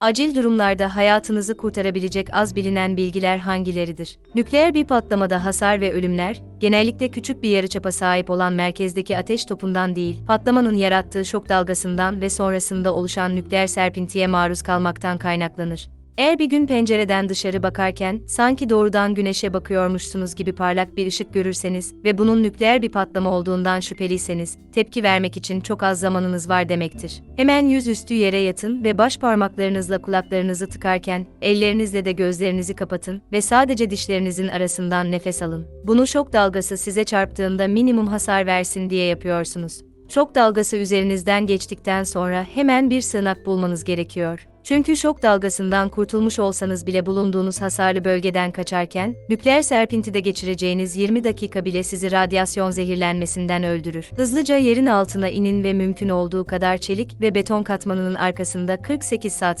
Acil durumlarda hayatınızı kurtarabilecek az bilinen bilgiler hangileridir? Nükleer bir patlamada hasar ve ölümler, genellikle küçük bir yarıçapa sahip olan merkezdeki ateş topundan değil, patlamanın yarattığı şok dalgasından ve sonrasında oluşan nükleer serpintiye maruz kalmaktan kaynaklanır. Eğer bir gün pencereden dışarı bakarken sanki doğrudan güneşe bakıyormuşsunuz gibi parlak bir ışık görürseniz ve bunun nükleer bir patlama olduğundan şüpheliyseniz, tepki vermek için çok az zamanınız var demektir. Hemen yüzüstü yere yatın ve baş parmaklarınızla kulaklarınızı tıkarken, ellerinizle de gözlerinizi kapatın ve sadece dişlerinizin arasından nefes alın. Bunu şok dalgası size çarptığında minimum hasar versin diye yapıyorsunuz. Şok dalgası üzerinizden geçtikten sonra hemen bir sığınak bulmanız gerekiyor. Çünkü şok dalgasından kurtulmuş olsanız bile bulunduğunuz hasarlı bölgeden kaçarken, nükleer serpintide geçireceğiniz 20 dakika bile sizi radyasyon zehirlenmesinden öldürür. Hızlıca yerin altına inin ve mümkün olduğu kadar çelik ve beton katmanının arkasında 48 saat saklanın.